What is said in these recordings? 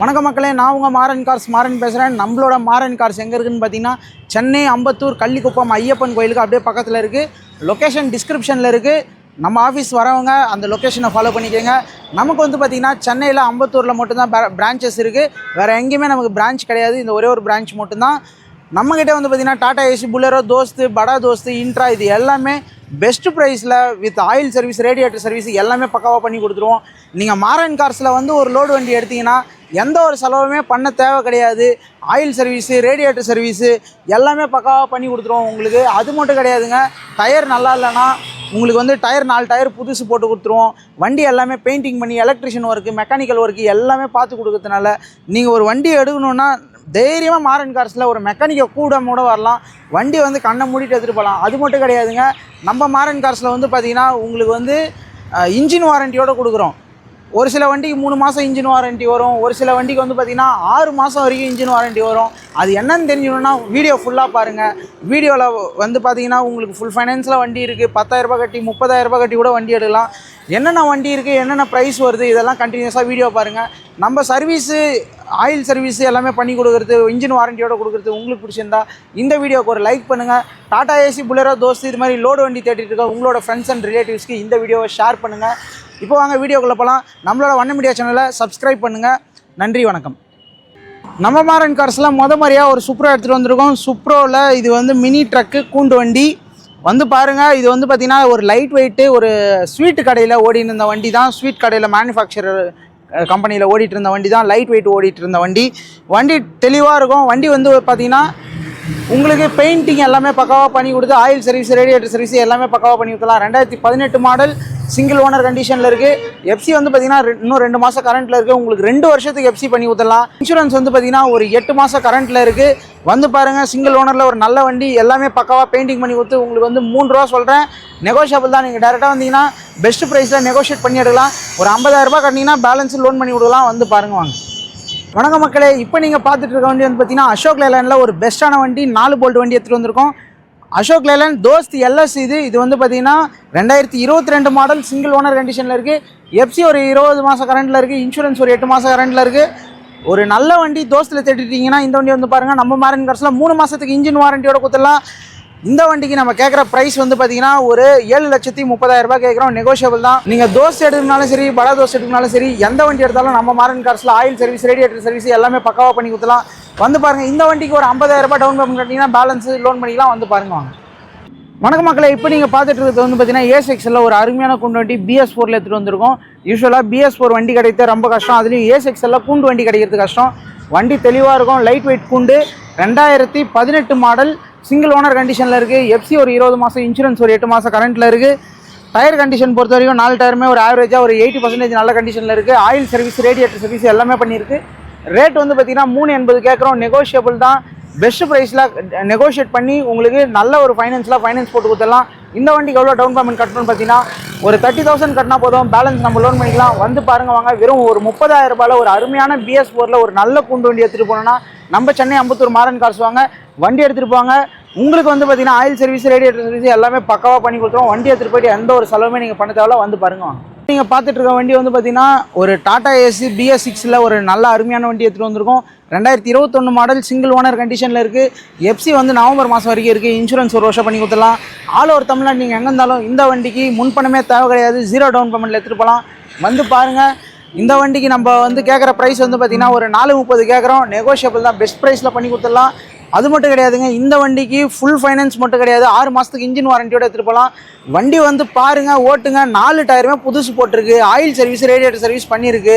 வணக்கம் மக்களே நான் உங்கள் மாறன் கார்ஸ் மாறன் பேசுகிறேன் நம்மளோட மாறன் கார்ஸ் எங்கே இருக்குன்னு பார்த்தீங்கன்னா சென்னை அம்பத்தூர் கள்ளிக்குப்பம் ஐயப்பன் கோயிலுக்கு அப்படியே பக்கத்தில் இருக்குது லொக்கேஷன் டிஸ்கிரிப்ஷனில் இருக்குது நம்ம ஆஃபீஸ் வரவங்க அந்த லொக்கேஷனை ஃபாலோ பண்ணிக்கோங்க. நமக்கு வந்து பார்த்திங்கன்னா சென்னையில் அம்பத்தூரில் மட்டும்தான் பிரான்ச்சஸ் இருக்குது வேறு எங்கேயுமே நமக்கு பிரான்ச் கிடையாது. இந்த ஒரே ஒரு பிரான்ச் மட்டும்தான். நம்மக்கிட்ட வந்து பார்த்திங்கன்னா டாடா ஏசி புல்லரோ தோஸ்து படா தோஸ்து இன்ட்ரா இது எல்லாமே பெஸ்ட் ப்ரைஸில் with oil service radiator service எல்லாமே பக்காவாக பண்ணி கொடுத்துருவோம். நீங்கள் மாரன் கார்ஸில் வந்து ஒரு லோடு வண்டி எடுத்தீங்கன்னா எந்த ஒரு செலவுமே பண்ண தேவை கிடையாது. ஆயில் சர்வீஸு ரேடியேட்டர் சர்வீஸு எல்லாமே பக்காவாக பண்ணி கொடுத்துருவோம் உங்களுக்கு. அது மட்டும் கிடையாதுங்க. டயர் நல்லா இல்லைன்னா உங்களுக்கு வந்து டயர் நாலு டயர் புதுசு போட்டு கொடுத்துருவோம். வண்டி எல்லாமே பெயிண்டிங் பண்ணி எலக்ட்ரிஷியன் ஒர்க்கு மெக்கானிக்கல் ஒர்க்கு எல்லாமே பார்த்து கொடுக்கறதுனால நீங்கள் ஒரு வண்டி எடுக்கணுன்னா தைரியமாக மாரன் கார்ஸில் ஒரு மெக்கானிக்கை கூட மூட வரலாம். வண்டி வந்து கண்ணை மூடிட்டு எடுத்துகிட்டு போகலாம். அது மட்டும் கிடையாதுங்க. நம்ம மாரன் கார்ஸில் வந்து பார்த்திங்கன்னா உங்களுக்கு வந்து இன்ஜின் வாரண்டியோடு கொடுக்குறோம். ஒரு சில வண்டிக்கு மூணு மாதம் இன்ஜின் வாரண்டி வரும். ஒரு சில வண்டிக்கு வந்து பார்த்திங்கன்னா ஆறு மாதம் வரைக்கும் இன்ஜின் வாரண்டி வரும். அது என்னன்னு தெரிஞ்சுக்கணுன்னா வீடியோ ஃபுல்லாக பாருங்கள் வீடியோவில் வந்து பார்த்தீங்கன்னா உங்களுக்கு ஃபுல் ஃபைனான்ஸில் வண்டி இருக்குது பத்தாயிரரூபா கட்டி முப்பதாயிரரூபா கட்டி கூட வண்டி எடுக்கலாம். என்னென்ன வண்டி இருக்குது என்னென்ன ப்ரைஸ் வருது இதெல்லாம் கண்டினியூஸாக வீடியோ பாருங்கள் நம்ம சர்வீஸு ஆயில் சர்வீஸ் எல்லாமே பண்ணி கொடுக்குறது இன்ஜின் வாரண்டியோட கொடுக்குறது உங்களுக்கு பிடிச்சிருந்தா இந்த வீடியோக்கு ஒரு லைக் பண்ணுங்கள் டாடா ஏசி புல்லரோ தோஸ்து இது மாதிரி லோடு வண்டி தேடிட்டு இருக்க உங்களோட ஃப்ரெண்ட்ஸ் அண்ட் ரிலேட்டிவ்ஸ்க்கு இந்த வீடியோவை ஷேர் பண்ணுங்கள் இப்போ வாங்க வீடியோக்குள்ளே போகலாம் நம்மளோட வண்ண மீடியா சேனலை சப்ஸ்கிரைப் பண்ணுங்கள் நன்றி வணக்கம். நம்ம மாறன் கார்ஸ்லாம் முத மாதிரியாக ஒரு சுப்ரோ எடுத்துகிட்டு வந்திருக்கோம். சுப்ரோவில் இது வந்து மினி ட்ரக்கு கூண்டு வண்டி. வந்து பாருங்கள் இது வந்து பார்த்திங்கன்னா ஒரு லைட் வெயிட்டு ஒரு ஸ்வீட் கடையில் ஓடின்னு இருந்த வண்டி தான். ஸ்வீட் கடையில் மேனுஃபேக்சரர் கம்பெனியில் ஓடிட்டு இருந்த வண்டி தான். லைட் வெயிட் ஓடிட்டு இருந்த வண்டி. வண்டி தெளிவாக இருக்கும். வண்டி வந்து பார்த்திங்கன்னா உங்களுக்கு பெயிண்டிங் எல்லாமே பக்காவாக பண்ணி கொடுத்து ஆயில் சர்வீஸ் ரேடியேட்டர் சர்வீஸ் எல்லாமே பக்காவாக பண்ணி கொடுக்கலாம் ரெண்டாயிரத்தி பதினெட்டு மாடல் சிங்கிள் ஓனர் கண்டிஷனில் இருக்குது எஃப்சி வந்து பார்த்தீங்கன்னா இன்னும் ரெண்டு மாதம் கரண்ட்டில் இருக்குது உங்களுக்கு ரெண்டு வருஷத்துக்கு எஃப்சி பண்ணி ஊற்றலாம் இன்சூரன்ஸ் வந்து பார்த்தீங்கன்னா ஒரு எட்டு மாதம் கரண்ட்டில் இருக்குது வந்து பாருங்கள் சிங்கிள் ஓனரில் ஒரு நல்ல வண்டி எல்லாமே பக்காவாக பெயிண்டிங் பண்ணி கொடுத்து உங்களுக்கு வந்து மூணு ரூபா சொல்கிறேன் நெகோஷியபிள் தான். நீங்கள் டேரெக்டாக வந்தீங்கன்னா பெஸ்ட் ப்ரைஸில் நெகோஷியேட் பண்ணி எடுக்கலாம். ஒரு 50000 ரூபாய் கட்டினீங்கன்னா பேலன்ஸ் லோன் பண்ணி கொடுக்கலாம். வந்து பாருங்க வாங்க. வணக்க மக்களே இப்போ நீங்கள் பார்த்துட்டு இருக்க வண்டி வந்து பார்த்தீங்கன்னா அசோக் லேலனில் ஒரு பெஸ்ட்டான வண்டி நாலு போல்ட் வண்டி எடுத்துகிட்டு வந்திருக்கோம். அசோக் லேலன் தோஸ்த் எல்எஸ் இது. இது வந்து பார்த்தீங்கன்னா ரெண்டாயிரத்தி இருபத்தி ரெண்டு மாடல் சிங்கிள் ஓனர் கண்டிஷனில் இருக்குது எஃப்சி ஒரு இருபது மாதம் கரண்ட்டில் இருக்குது இன்சூரன்ஸ் ஒரு எட்டு மாதம் கரண்டில் இருக்குது ஒரு நல்ல வண்டி தோஸ்தில் தேடிட்டீங்கன்னா இந்த வண்டி வந்து பாருங்கள் நம்ம மாரன் கார்ஸில் மூணு மாதத்துக்கு இன்ஜின் வாரண்டியோட கொடுத்துடலாம். இந்த வண்டிக்கு நம்ம கேட்குற ப்ரைஸ் வந்து பார்த்தீங்கன்னா ஒரு ஏழு லட்சத்தி முப்பதாயிரம் ரூபாய் கேட்குறோம் நெகோஷியபிள் தான். நீங்கள் தோசை எடுக்கனாலும் சரி படா தோசை எடுக்கணும்னாலும் சரி எந்த வண்டி எடுத்தாலும் நம்ம மாரன் கார்ஸில் ஆயில் சர்வீஸ் ரேடியேட்டர் சர்வீஸ் எல்லாமே பக்காவாக பண்ணி கொடுத்துலாம் வந்து பாருங்கள் இந்த வண்டிக்கு ஒரு 50000 ரூபாய் டவுன் பேமெண்ட் கட்டிங்கன்னா பேலன்ஸ் லோன் பண்ணிக்கலாம். வந்து பாருங்க வாங்க. வணக்கம் மக்களை இப்போ நீங்கள் பார்த்துட்டு இருக்கிறது வந்து பார்த்தீங்கன்னா ஏசெக்ஸில் ஒரு அருமையான குண்டு வண்டி பிஎஸ் ஃபோரில் எடுத்துகிட்டு வந்திருக்கோம். யூஸ்வலாக பிஎஸ் ஃபோர் வண்டி கிடைக்க ரொம்ப கஷ்டம். அதுலேயும் ஏசெக்ஸில் கூண்டு வண்டி கிடைக்கிறது கஷ்டம். வண்டி தெளிவாக இருக்கும் லைட் வெயிட் கூண்டு. ரெண்டாயிரத்தி பதினெட்டு மாடல் சிங்கிள் ஓனர் கண்டிஷனில் இருக்குது எஃப்சி ஒரு இருபது மாதம் இன்சூரன்ஸ் ஒரு எட்டு மாதம் கரண்ட்டில் இருக்குது டயர் கண்டிஷன் பொறுத்த வரைக்கும் நாலு டயருமே ஒரு ஆவரேஜாக ஒரு எயிட்டி பர்சன்டேஜ் நல்ல கண்டிஷனில் இருக்குது ஆயில் சர்வீஸ் ரேடியேட்டர் சர்வீஸ் எல்லாமே பண்ணியிருக்கு. ரேட் வந்து பார்த்திங்கன்னா மூணு எண்பது கேட்குறோம் நெகோஷியபிள் தான். பெஸ்ட் ப்ரைஸில் நெகோஷியேட் பண்ணி உங்களுக்கு நல்ல ஒரு ஃபைனான்ஸில் ஃபைனான்ஸ் போட்டு கொடுத்துடலாம். இந்த வண்டிக்கு எவ்வளோ டவுன் பேமெண்ட் கட்டணும்னு பார்த்தீங்கன்னா ஒரு தேர்ட்டி தௌசண்ட் கட்டினா போதும். பேலன்ஸ் நம்ம லோன் பண்ணிக்கலாம். வந்து பாருங்க வாங்க. வெறும் ஒரு முப்பதாயிரம் ரூபாயில் ஒரு அருமையான பிஎஸ் ஃபோரில் ஒரு நல்ல கூண்டு வண்டி எடுத்துகிட்டு போனோன்னா நம்ம சென்னை அம்பத்தூர் மாறன் கார்ஸ் வாங்க வண்டி எடுத்துகிட்டு போவாங்க உங்களுக்கு வந்து பார்த்தீங்கன்னா ஆயில் சர்வீஸ் ரேடியேட்டர் சர்வீஸ் எல்லாமே பக்காவாக பண்ணி கொடுத்துருவோம். வண்டி எடுத்துகிட்டு போயிட்டு எந்த ஒரு செலவுமே நீங்கள் பண்ண தேவையில்ல வந்து பாருங்க வாங்க. நீங்கள் பார்த்துட்டு இருக்க வண்டி வந்து பார்த்தீங்கன்னா ஒரு டாடா ஏசி பிஎஸ் சிக்ஸில் ஒரு நல்ல அருமையான வண்டி எடுத்துகிட்டு வந்திருக்கோம். ரெண்டாயிரத்தி இருபத்தொன்று மாடல் சிங்கிள் ஓனர் கண்டிஷனில் இருக்குது எஃப்சி வந்து நவம்பர் மாதம் வரைக்கும் இருக்குது இன்சூரன்ஸ் ஒரு வருஷம் பண்ணி கொடுத்துடலாம். ஆல் ஓவர் தமிழ்நாடு நீங்கள் எங்கே இருந்தாலும் இந்த வண்டிக்கு முன்பணமே தேவை கிடையாது. ஜீரோ டவுன் பேமெண்ட்டில் எடுத்துகிட்டு போகலாம். வந்து பாருங்கள் இந்த வண்டிக்கு நம்ம வந்து கேட்குற ப்ரைஸ் வந்து பார்த்தீங்கன்னா ஒரு நாலு முப்பது கேட்குறோம் நெகோஷியபிள் தான். பெஸ்ட் ப்ரைஸில் பண்ணி கொடுத்துடலாம். அது மட்டும் கிடையாதுங்க. இந்த வண்டிக்கு ஃபுல் ஃபைனான்ஸ் மட்டும் கிடையாது. ஆறு மாதத்துக்கு இன்ஜின் வாரண்டியோட எடுத்துகிட்டு போகலாம் வண்டி வந்து பாருங்கள் ஓட்டுங்க. நாலு டயருமே புதுசு போட்டிருக்கு. ஆயில் சர்வீஸ் ரேடியேட்டர் சர்வீஸ் பண்ணியிருக்கு.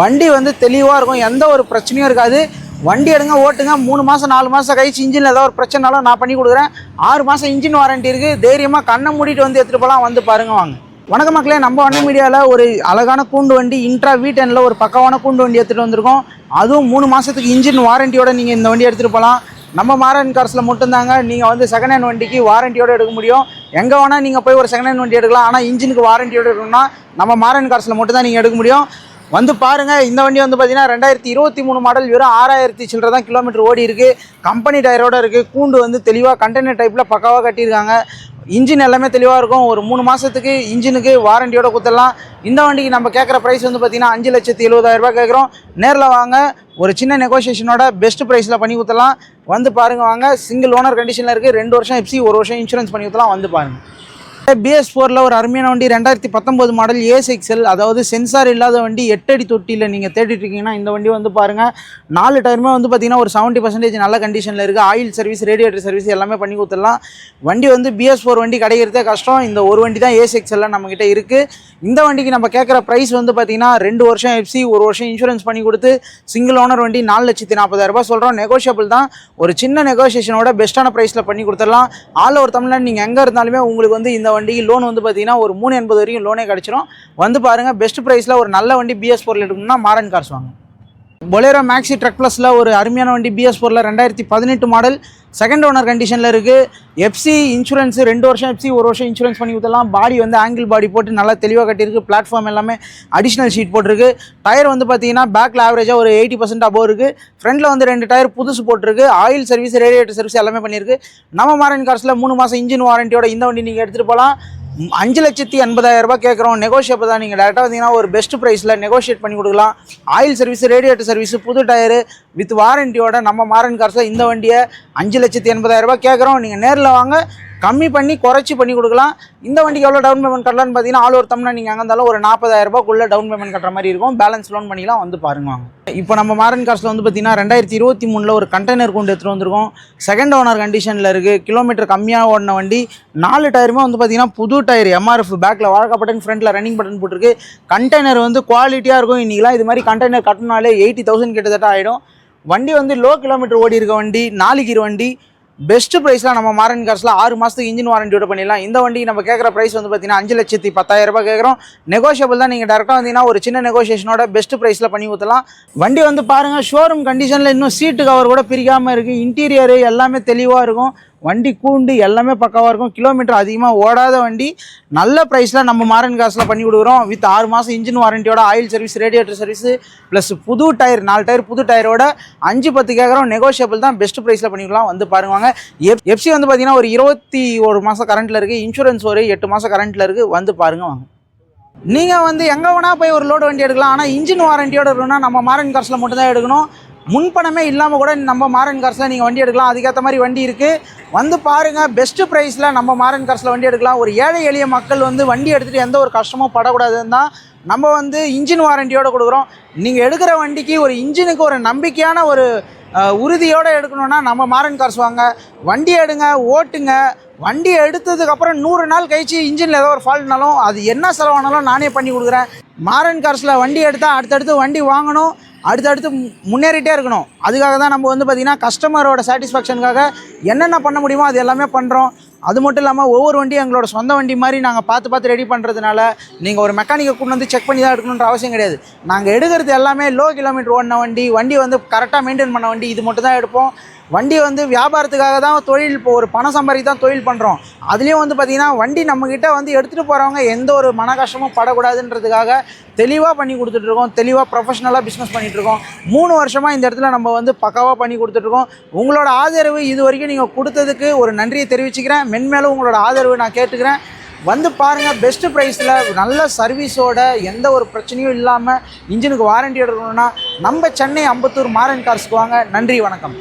வண்டி வந்து தெளிவாக இருக்கும். எந்த ஒரு பிரச்சனையும் இருக்காது. வண்டி எடுங்க ஓட்டுங்க. மூணு மாதம் நாலு மாதம் கழிச்சு இன்ஜினில் ஏதாவது ஒரு பிரச்சனைனாலும் நான் பண்ணி கொடுக்குறேன். ஆறு மாதம் இன்ஜின் வாரண்டி இருக்குது தைரியமாக கண்ணை மூடிட்டு வந்து எடுத்துகிட்டு போகலாம் வந்து பாருங்க வாங்க. வணக்கம் மக்களே நம்ம வண்டி மீடியாவில் ஒரு அழகான கூண்டு வண்டி இன்ட்ரா வீட்டனில் ஒரு பக்கமான கூண்டு வண்டி எடுத்துகிட்டு வந்திருக்கோம். அதுவும் மூணு மாதத்துக்கு இன்ஜின் வாரண்டியோட நீங்கள் இந்த வண்டி எடுத்துகிட்டு போகலாம் நம்ம மாரன் கார்ஸில் மட்டும்தாங்க நீங்கள் வந்து செகண்ட் ஹேண்ட் வண்டிக்கு வாரண்டியோடு எடுக்க முடியும். எங்கே வேணால் நீங்கள் போய் ஒரு செகண்ட் ஹேண்ட் வண்டி எடுக்கலாம். ஆனால் இன்ஜினுக்கு வாரண்டியோடு எடுக்கணும்னா நம்ம மாரன் கார்ஸில் மட்டும்தான் நீங்கள் எடுக்க முடியும். வந்து பாருங்கள் இந்த வண்டி வந்து பார்த்தீங்கன்னா ரெண்டாயிரத்தி இருபத்தி மூணு மாடல் வெறும் ஆறாயிரத்தி சில்லற தான் கிலோமீட்டர் ஓடி இருக்குது கம்பெனி டயரோட இருக்குது கூண்டு வந்து தெளிவாக கண்டெய்னர் டைப்பில் பக்காவாக கட்டியிருக்காங்க. இன்ஜின் எல்லாமே தெளிவாக இருக்கும். ஒரு மூணு மாதத்துக்கு இன்ஜினுக்கு வாரண்டியோட கொடுத்துடலாம். இந்த வண்டிக்கு நம்ம கேட்குற ப்ரைஸ் வந்து பார்த்தீங்கன்னா அஞ்சு லட்சத்தி எழுபதாயிரம் ரூபாய் கேட்குறோம் நேரில் வாங்க. ஒரு சின்ன நெகோசியேஷனோட பெஸ்ட் ப்ரைஸில் பண்ணி கொடுத்துடலாம். வந்து பாருங்கள் வாங்க. சிங்கிள் ஓனர் கண்டிஷனில் இருக்குது ரெண்டு வருஷம் எப்சி ஒரு வருஷம் இன்சூரன்ஸ் பண்ணி கொடுத்துலாம் வந்து பாருங்கள் பிஎஸ் ஃபோரில் ஒரு அருமையான வண்டி ரெண்டாயிரத்தி பத்தொம்போது மாடல் ஏஸ் எக்ஸல் அதாவது சென்சார் இல்லாத வண்டி எட்டு அடி தொட்டியில் நீங்கள் தேடிட்டு இருக்கீங்கன்னா இந்த வண்டி வந்து பாருங்கள் நாலு டயருமே வந்து பார்த்தீங்கன்னா ஒரு செவன்ட்டி பர்சன்டேஜ் நல்ல கண்டிஷனில் இருக்குது ஆயில் சர்வீஸ் ரேடியேட்டர் சர்வீஸ் எல்லாமே பண்ணி கொடுத்துடலாம். வண்டி வந்து பிஎஸ் ஃபோர் வண்டி கிடைக்கிறதே கஷ்டம். இந்த ஒரு வண்டி தான் ஏஸ் நம்மக்கிட்ட இருக்குது இந்த வண்டிக்கு நம்ம கேட்குற ப்ரைஸ் வந்து பார்த்தீங்கன்னா ரெண்டு வருஷம் எஃப்சி ஒரு வருஷம் இன்சூரன்ஸ் பண்ணி கொடுத்து சிங்கிள் ஓனர் வண்டி நாலு லட்சத்தி நாற்பதாயிரம் சொல்கிறோம் நெகோஷியபிள் தான். ஒரு சின்ன நெகோசியேஷனோட பெஸ்ட்டான ப்ரைஸில் பண்ணி கொடுத்துடலாம். ஆல் ஓவர் தமிழ்நாடு நீங்கள் எங்கே இருந்தாலுமே உங்களுக்கு வந்து இந்த வண்டிக்கு லோன் வந்து பார்த்தீங்கன்னா ஒரு மூணு எண்பது வரைக்கும் லோனே கிடச்சிரும். வந்து பாருங்கள் பெஸ்ட் ப்ரைஸில் ஒரு நல்ல வண்டி பிஎஸ் பொருள் எடுக்கணும்னா மாடர்ன் கார்ஸ் வாங்க. பொலேரோ மேக்ஸி ட்ரக் ப்ளஸில் ஒரு அருமையான வண்டி பிஎஸ் ஃபோரில் ரெண்டாயிரத்தி பதினெட்டு மாடல் செகண்ட் ஓனர் கண்டிஷனில் இருக்குது எஃப்சி இன்சூரன்ஸ் ரெண்டு வருஷம் எஃப்சி ஒரு வருஷம் இன்சூரன்ஸ் பண்ணி கொடுத்தலாம் பாடி வந்து ஆங்கிள் பாடி போட்டு நல்லா தெளிவாக கட்டியிருக்கு. பிளாட்ஃபார்ம் எல்லாமே அடிஷ்னல் ஷீட் போட்டிருக்கு. டயர் வந்து பார்த்தீங்கன்னா பேக்கில் ஆவரேஜாக ஒரு எயிட்டி பர்சன்ட் அபோவ் இருக்குது ஃப்ரண்ட்டில் வந்து ரெண்டு டயர் புதுசு போட்டிருக்கு. ஆயில் சர்வீஸ் ரேடியேட்டர் சர்வீஸ் எல்லாமே பண்ணியிருக்கு. நம்ம மாரன் கார்ஸில் மூணு மாதம் இன்ஜின் வாரண்டியோட இந்த வண்டி நீங்கள் எடுத்துகிட்டு போகலாம் அஞ்சு லட்சத்தி எண்பதாயிரம் ரூபாய் கேட்குறோம். நெகோஷியபிள் தான். நீங்கள் டேரெக்டாக வந்தீங்கன்னா ஒரு பெஸ்ட் ப்ரைஸில் நெகோஷியேட் பண்ணி கொடுக்கலாம். ஆயில் சர்வீஸ் ரேடியேட்டர் சர்வீஸ் புது டயரு வித் வாரண்டியோட நம்ம மாரன் கார்ஸில் இந்த வண்டியை அஞ்சு லட்சத்தி எண்பதாயிரம் ரூபாய் கேட்குறோம். நீங்கள் நேரில் வாங்க. கம்மி பண்ணி குறைச்சி பண்ணி கொடுக்கலாம். இந்த வண்டிக்கு எவ்வளோ டவுன் பேமெண்ட் கட்டலாம்னு பார்த்தீங்கன்னா ஆல் ஒரு நீங்கள் அங்கே இருந்தாலும் ஒரு நாற்பதாயிரரூபாக்குள்ளே டவுன் பேமெண்ட் கட்டுற மாதிரி இருக்கும். பேலன்ஸ் லோன் பண்ணிக்கலாம் வந்து பாருங்க இப்போ நம்ம மாரன் காசில் வந்து பார்த்தீங்கன்னா ரெண்டாயிரத்தி இருபத்தி மூணில் ஒரு கண்டெய்னர் கொண்டு எடுத்துகிட்டு வந்திருக்கோம். செகண்ட் ஓனர் கண்டிஷனில் இருக்குது கிலோமீட்டர் கம்மியாக ஓடின வண்டி. நாலு டயருமே வந்து பார்த்தீங்கன்னா புது டயர் எம்ஆர்எஃப் பேக்கில் வாழ்க்கை பட்டன் ஃப்ரண்ட்டில் ரன்னிங் பட்டன் போட்டிருக்கு. கண்டெய்னர் வந்து குவாலிட்டியாக இருக்கும் இன்றைக்கெலாம் இது மாதிரி கண்டெய்னர் கட்டினாலே எயிட்டி தௌசண்ட் கிட்டத்தட்ட ஆகிடும் வண்டி வந்து லோ கிலோமீட்டர் ஓடி இருக்க வண்டி நாலு கீர் வண்டி. பெஸ்ட் ப்ரைஸ்லாம் நம்ம மாரன் கார்ஸில் ஆறு மாதத்துக்கு இன்ஜின் வாரண்டியோட பண்ணிடலாம். இந்த வண்டி நம்ம கேட்குற ப்ரைஸ் வந்து பார்த்தீங்கன்னா அஞ்சு லட்சத்தி பத்தாயிரம் ரூபாய் கேட்குறோம் நெகோஷியபிள் தான் நீங்கள் டேரெக்டாக வந்தீங்கன்னா ஒரு சின்ன நெகோஷியேஷனோட பெஸ்ட் ப்ரைஸில் பண்ணி ஊற்றலாம் வண்டி வந்து பாருங்கள் ஷோரூம் கண்டிஷனில் இன்னும் சீட்டு கவர் கூட பிரிக்காமல் இருக்குது இன்டீரியரு எல்லாமே தெளிவாக இருக்கும். வண்டி கூண்டு எல்லாமே பக்காவாக இருக்கும். கிலோமீட்டர் அதிகமாக ஓடாத வண்டி. நல்ல ப்ரைஸில் நம்ம மாரன் காசில் பண்ணி கொடுக்குறோம். வித் ஆறு மாதம் engine வாரண்டியோட oil service radiator service plus புது டயர் நாலு டயர் புது டயரோட அஞ்சு பத்து கேட்குறோம் நெகோஷியபிள் தான். பெஸ்ட் ப்ரைஸில் பண்ணிக்கலாம் வந்து பாருங்க வாங்க. எஃப் எஃப்சி வந்து பார்த்தீங்கன்னா ஒரு இருபத்தி ஒரு மாதம் கரண்ட்டில் இருக்குது இன்சூரன்ஸ் ஒரு எட்டு மாதம் கரண்ட்டில் இருக்குது வந்து பாருங்க வாங்க. நீங்கள் வந்து எங்கே வேணால் போய் ஒரு லோடு வண்டி எடுக்கலாம். ஆனால் இன்ஜின் வாரண்டியோட இருக்கணும்னா நம்ம மாரன் காசில் மட்டும்தான் எடுக்கணும். முன்பணமே இல்லாமல் கூட நம்ம மாரன் கார்ஸில் நீங்கள் வண்டி எடுக்கலாம். அதுக்கேற்ற மாதிரி வண்டி இருக்குது வந்து பாருங்கள் பெஸ்ட்டு ப்ரைஸில் நம்ம மாரன் கார்ஸில் வண்டி எடுக்கலாம். ஒரு ஏழை எளிய மக்கள் வந்து வண்டி எடுத்துகிட்டு எந்த ஒரு கஷ்டமும் படக்கூடாதுன்னு தான் நம்ம வந்து இன்ஜின் வாரண்டியோடு கொடுக்குறோம். நீங்கள் எடுக்கிற வண்டிக்கு ஒரு இன்ஜினுக்கு ஒரு நம்பிக்கையான ஒரு உறுதியோடு எடுக்கணுன்னா எடுக்கணும்னா நம்ம மாரன் கார்ஸ் வாங்க. வண்டி எடுங்க ஓட்டுங்க. வண்டி எடுத்ததுக்கப்புறம் நூறு நாள் கழிச்சு இன்ஜினில் ஏதோ ஒரு ஃபால்ட்னாலும் அது என்ன செலவானாலும் நானே பண்ணி கொடுக்குறேன். மாரன் கார்ஸில் வண்டி எடுத்தால் அடுத்தடுத்து வண்டி வாங்கணும். அடுத்தடுத்து முன்னேறிட்டே இருக்கணும். அதுக்காக தான் நம்ம வந்து பார்த்திங்கன்னா கஸ்டமரோட சாட்டிஸ்ஃபேக்ஷனுக்காக என்னென்ன பண்ண முடியுமோ அது எல்லாமே பண்ணுறோம் அது மட்டும் இல்லாமல் ஒவ்வொரு வண்டியும் எங்களோட சொந்த வண்டி மாதிரி நாங்கள் பார்த்து பார்த்து ரெடி பண்ணுறதுனால நீங்கள் ஒரு மெக்கானிக்கை கொண்டு வந்து செக் பண்ணி தான் எடுக்கணுன்ற அவசியம் கிடையாது. நாங்கள் எடுக்கிறது எல்லாமே லோ கிலோமீட்டர் ஓடின வண்டி வண்டி வந்து கரெக்டாக மெயின்டைன் பண்ண வண்டி இது மட்டும் தான் எடுப்போம். வண்டி வந்து வியாபாரத்துக்காக தான் தொழில் இப்போ ஒரு பணம் சம்பாதிக்க தான் தொழில் பண்ணுறோம் அதுலேயும் வந்து பார்த்திங்கன்னா வண்டி நம்மக்கிட்ட வந்து எடுத்துகிட்டு போகிறவங்க எந்த ஒரு மன கஷ்டமும் படக்கூடாதுன்றதுக்காக தெளிவாக பண்ணி கொடுத்துட்ருக்கோம் தெளிவாக ப்ரொஃபஷனலாக பிஸ்னஸ் பண்ணிகிட்ருக்கோம் மூணு வருஷமாக இந்த இடத்துல நம்ம வந்து பக்காவாக பண்ணி கொடுத்துட்ருக்கோம் உங்களோட ஆதரவு இது வரைக்கும் நீங்கள் கொடுத்ததுக்கு ஒரு நன்றியை தெரிவிச்சுக்கிறேன். மென்மேலும் உங்களோட ஆதரவு நான் கேட்டுக்கிறேன். வந்து பாருங்கள் பெஸ்ட் ப்ரைஸில் நல்ல சர்வீஸோட எந்த ஒரு பிரச்சனையும் இல்லாமல் இன்ஜினுக்கு வாரண்டி எடுக்கணும்னா நம்ம சென்னை அம்பத்தூர் மாரன் கார்ஸ்க்கு வாங்க. நன்றி வணக்கம்.